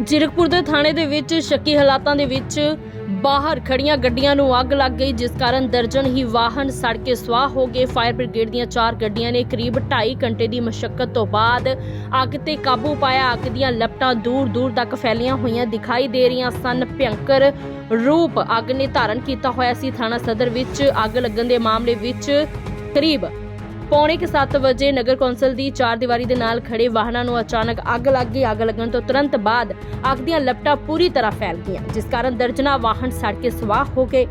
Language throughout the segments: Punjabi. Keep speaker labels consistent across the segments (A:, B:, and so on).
A: ਜਿਰਕਪੁਰ ਦੇ ਥਾਣੇ ਦੇ ਵਿੱਚ ਸ਼ੱਕੀ ਹਾਲਾਤਾਂ ਦੇ ਵਿੱਚ ਬਾਹਰ ਖੜੀਆਂ ਗੱਡੀਆਂ ਨੂੰ ਅੱਗ ਲੱਗ ਗਈ, ਜਿਸ ਕਾਰਨ ਦਰਜਨ ਹੀ ਵਾਹਨ ਸੜ ਕੇ ਸੁਆਹ ਹੋ ਗਏ। ਫਾਇਰ ਬ੍ਰਿਗੇਡ ਦੀਆਂ ਚਾਰ ਗੱਡੀਆਂ ਨੇ ਕਰੀਬ 2.5 ਘੰਟੇ ਦੀ ਮਸ਼ੱਕਤ ਤੋਂ ਬਾਅਦ ਅੱਗ ਤੇ ਕਾਬੂ ਪਾਇਆ। ਅੱਗ ਦੀਆਂ ਲਪਟਾਂ ਦੂਰ ਦੂਰ ਤੱਕ ਫੈਲੀਆਂ ਹੋਈਆਂ ਦਿਖਾਈ ਦੇ ਰਹੀਆਂ ਸਨ। ਭਿਅੰਕਰ ਰੂਪ ਅੱਗ ਨੇ ਧਾਰਨ ਕੀਤਾ ਹੋਇਆ ਸੀ। ਥਾਣਾ ਸਦਰ ਵਿੱਚ ਅੱਗ ਲੱਗਣ ਦੇ ਮਾਮਲੇ ਵਿੱਚ ਕਰੀਬ ਪੌਣੇ ਕੁ ਸੱਤ ਵਜੇ ਨਗਰ ਕੌਂਸਲ ਦੀ ਚਾਰ ਦੀਵਾਰੀ ਦੇ ਨਾਲ ਖੜੇ ਵਾਹਨਾਂ ਨੂੰ ਅਚਾਨਕ ਅੱਗ ਲੱਗ ਗਈ। ਅੱਗ ਲੱਗਣ ਤੋਂ ਤੁਰੰਤ ਬਾਅਦ ਅੱਗ ਦੀਆਂ ਲਪਟਾਂ ਪੂਰੀ ਤਰ੍ਹਾਂ ਫੈਲ ਗਈਆਂ, ਜਿਸ ਕਾਰਨ ਦਰਜਨਾ ਵਾਹਨ ਸੜ ਕੇ ਸਵਾਹ ਹੋ ਗਏ।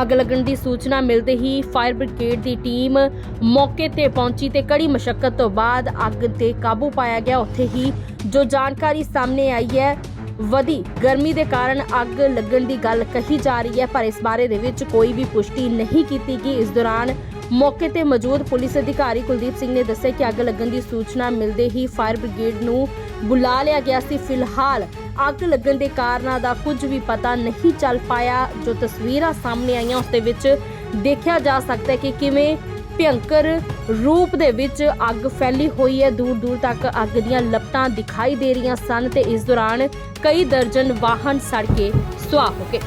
A: ਅੱਗ ਲੱਗਣ ਦੀ ਸੂਚਨਾ ਮਿਲਦੇ ਹੀ ਫਾਇਰ ਬ੍ਰਿਗੇਡ ਦੀ ਟੀਮ ਮੌਕੇ ਤੇ ਪਹੁੰਚੀ ਤੇ ਕੜੀ ਮਸ਼ੱਕਤ ਤੋਂ ਬਾਅਦ ਅੱਗ ਤੇ ਕਾਬੂ ਪਾਇਆ ਗਿਆ। ਉੱਥੇ ਹੀ ਜੋ ਜਾਣਕਾਰੀ ਸਾਹਮਣੇ ਆਈ ਹੈ, ਵਧੀ ਗਰਮੀ ਦੇ ਕਾਰਨ ਅੱਗ ਲੱਗਣ ਦੀ ਗੱਲ ਕਹੀ ਜਾ ਰਹੀ ਹੈ, ਪਰ ਇਸ ਬਾਰੇ ਦੇ ਵਿੱਚ ਕੋਈ ਵੀ ਪੁਸ਼ਟੀ ਨਹੀਂ ਕੀਤੀ ਗਈ। ਇਸ ਦੌਰਾਨ ਮੌਕੇ ਤੇ ਮੌਜੂਦ ਪੁਲਿਸ ਅਧਿਕਾਰੀ ਕੁਲਦੀਪ ਸਿੰਘ ਨੇ ਦੱਸਿਆ ਕਿ ਅੱਗ ਲੱਗਣ ਦੀ ਸੂਚਨਾ ਮਿਲਦੇ ਹੀ ਫਾਇਰ ਬ੍ਰਿਗੇਡ ਨੂੰ ਬੁਲਾ ਲਿਆ ਗਿਆ ਸੀ। ਫਿਲਹਾਲ ਅੱਗ ਲੱਗਣ ਦੇ ਕਾਰਨਾਂ ਦਾ ਕੁਝ ਵੀ ਪਤਾ ਨਹੀਂ ਚੱਲ ਪਾਇਆ। ਜੋ ਤਸਵੀਰਾਂ ਸਾਹਮਣੇ ਆਈਆਂ, ਉਸ ਦੇ ਵਿੱਚ ਦੇਖਿਆ ਜਾ ਸਕਦਾ ਹੈ ਕਿ ਕਿਵੇਂ ਭਿਅੰਕਰ ਰੂਪ ਦੇ ਵਿੱਚ ਅੱਗ ਫੈਲੀ ਹੋਈ ਹੈ। ਦੂਰ ਦੂਰ ਤੱਕ ਅੱਗ ਦੀਆਂ ਲਪਟਾਂ ਦਿਖਾਈ ਦੇ ਰਹੀਆਂ ਸਨ ਤੇ ਇਸ ਦੌਰਾਨ ਕਈ ਦਰਜਨ ਵਾਹਨ ਸੜ ਕੇ ਸੁਆਹ ਹੋ ਗਏ।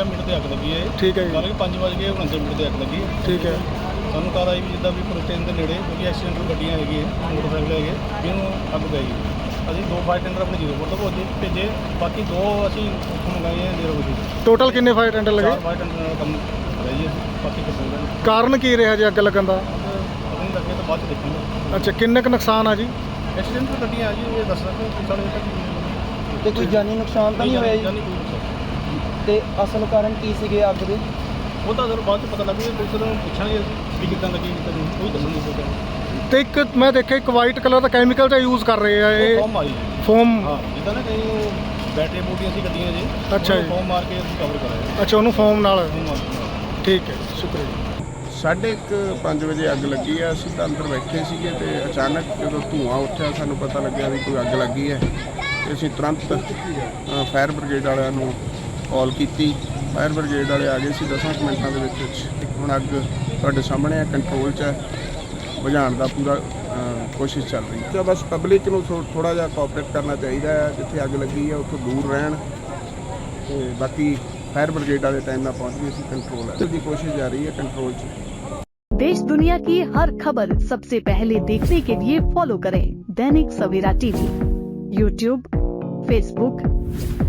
B: 49 ਮਿੰਟ ਤੇ ਅੱਗ ਲੱਗੀ ਹੈ।
C: ਠੀਕ ਹੈ ਜੀ।
B: ਮਤਲਬ ਕਿ 5 ਵਜੇ ਕੇ 49 ਮਿੰਟ ਤੇ ਅੱਗ ਲੱਗੀ ਹੈ।
C: ਠੀਕ ਹੈ।
B: ਸਾਨੂੰ ਕਾਰ ਆਈ ਵੀ ਜਿੱਦਾਂ ਵੀ ਪ੍ਰੋਟੇਨ ਦੇ ਨੇੜੇ ਕਿਉਂਕਿ ਐਕਸੀਡੈਂਟ ਗੱਡੀਆਂ ਹੈਗੀਆਂ ਮੋਟਰਸਾਈਕਲ ਹੈਗੇ ਵੀ ਇਹਨੂੰ ਅੱਗ ਪੈ ਗਈ। ਅਸੀਂ ਦੋ ਫਾਇਰ ਟੈਂਡਰ ਆਪਣੇ ਜ਼ੀਰੋ ਤੋਂ ਭੇਜੇ ਭੇਜੇ ਬਾਕੀ ਦੋ ਅਸੀਂ ਉੱਥੋਂ ਮੰਗਾਏ ਆ ਜ਼ੀਰੋ ਵਜੇ।
C: ਟੋਟਲ ਕਿੰਨੇ ਫਾਇਰ ਟੈਂਡਰ ਲੱਗੇ?
B: ਫਾਇਰ ਟੈਂਡਰ ਨਾਲ ਕੰਮ ਜੀ ਅਸੀਂ ਬਾਕੀ ਕਿੱਥੇ ਗਏ
C: ਕਾਰਨ ਕੀ ਰਿਹਾ ਜੀ ਅੱਗ ਲੱਗਣ ਦਾ?
B: ਨਹੀਂ ਲੱਗੇ ਤਾਂ ਬਾਅਦ ਚ ਦੇਖਾਂਗੇ।
C: ਅੱਛਾ ਕਿੰਨੇ ਕੁ ਨੁਕਸਾਨ ਆ ਜੀ?
B: ਐਕਸੀਡੈਂਟ ਤੋਂ ਗੱਡੀਆਂ ਆ ਜੀ ਇਹ ਦੱਸ ਸਕਦੇ ਕਿ ਸਾਡੇ ਤੱਕ
D: ਤੇ ਕੋਈ ਜਾਨੀ ਨੁਕਸਾਨ ਤਾਂ ਨਹੀਂ ਹੋਇਆ ਜੀ?
B: ਜਾਨੀ ਕੋਈ ਨੁਕਸਾਨ।
D: ਤੇ ਅਸਲ ਕਾਰਨ ਕੀ ਸੀਗੇ ਅੱਗ ਦੇ?
B: ਉਹ ਤਾਂ ਜਦੋਂ ਬਾਅਦ ਚ ਪਤਾ ਲੱਗੂਗਾ ਪੁਲਿਸ ਨੂੰ ਪੁੱਛਾਂਗੇ ਵੀ ਕਿੱਦਾਂ ਲੱਗੀ ਕਿੱਦਾਂ ਨਹੀਂ ਕੋਈ ਦੱਸਣ ਨਹੀਂ ਸਕਦਾ
C: ਤੇ ਇੱਕ ਮੈਂ ਦੇਖਿਆ ਇੱਕ ਵਾਈਟ ਕਲਰ ਦਾ ਕੈਮੀਕਲ ਜਿਹਾ ਯੂਜ਼ ਕਰ ਰਹੇ ਆ
B: ਇਹ। ਫੋਮ ਆਈ ਜੀ
C: ਫੋਮ
B: ਹਾਂ ਜਿੱਦਾਂ ਨਾ ਕਈ ਉਹ ਬੈਟਰੀ ਬੂਟੀਆਂ ਸੀ ਗੱਡੀਆਂ ਜੀ
C: ਅੱਛਾ ਜੀ।
B: ਫੋਮ ਮਾਰ ਕੇ ਅਸੀਂ ਕਵਰ ਕਰਾਇਆ
C: ਅੱਛਾ ਉਹਨੂੰ ਫੋਮ ਨਾਲ।
B: ਫੋਮ ਮਾਰ ਕੇ
C: ਠੀਕ ਹੈ ਸ਼ੁਕਰੀਆ
E: ਸਾਢੇ ਕੁ ਪੰਜ ਵਜੇ ਅੱਗ ਲੱਗੀ ਆ ਅਸੀਂ ਤਾਂ ਅੰਦਰ ਬੈਠੇ ਸੀਗੇ ਤੇ ਅਚਾਨਕ ਜਦੋਂ ਧੂਆਂ ਉੱਠਿਆ ਸਾਨੂੰ ਪਤਾ ਲੱਗਿਆ ਵੀ ਕੋਈ ਅੱਗ ਲੱਗੀ ਹੈ। ਤੇ ਅਸੀਂ ਤੁਰੰਤ ਫਾਇਰ ਬ੍ਰਿਗੇਡ ਵਾਲਿਆਂ ਨੂੰ ਕਾਲ ਕੀਤੀ ਫਾਇਰ ਬ੍ਰਿਗੇਡ ਵਾਲੇ ਆ ਗਏ ਸੀ 10 ਕੁ ਮਿੰਟਾਂ ਦੇ ਵਿੱਚ ਵਿੱਚ ਹੁਣ ਅੱਗ ਤੁਹਾਡੇ ਸਾਹਮਣੇ ਆ ਕੰਟਰੋਲ 'ਚ ਹੈ ਬੁਝਾਉਣ ਦਾ ਪੂਰਾ ਅ, ਕੋਸ਼ਿਸ਼ ਚੱਲ ਰਹੀ ਹੈ ਤਾਂ ਬਸ ਪਬਲਿਕ ਨੂੰ ਥੋੜਾ ਜਿਹਾ ਕੋਆਪਰੇਟ ਕਰਨਾ ਚਾਹੀਦਾ ਹੈ ਜਿੱਥੇ ਅੱਗ ਲੱਗੀ ਹੈ ਉੱਥੋਂ ਦੂਰ ਰਹਿਣ ਤੇ ਬਾਕੀ ਫਾਇਰ ਬ੍ਰਿਗੇਡ ਵਾਲੇ ਟਾਈਮ ਨਾਲ ਪਹੁੰਚ ਗਏ ਸੀ ਕੰਟਰੋਲ ਹੈ ਦੀ ਕੋਸ਼ਿਸ਼ ਜਾਰੀ ਹੈ ਕੰਟਰੋਲ 'ਚ
F: देश दुनिया की हर खबर सबसे पहले देखने के लिए फॉलो करें Dainik Savera TV YouTube Facebook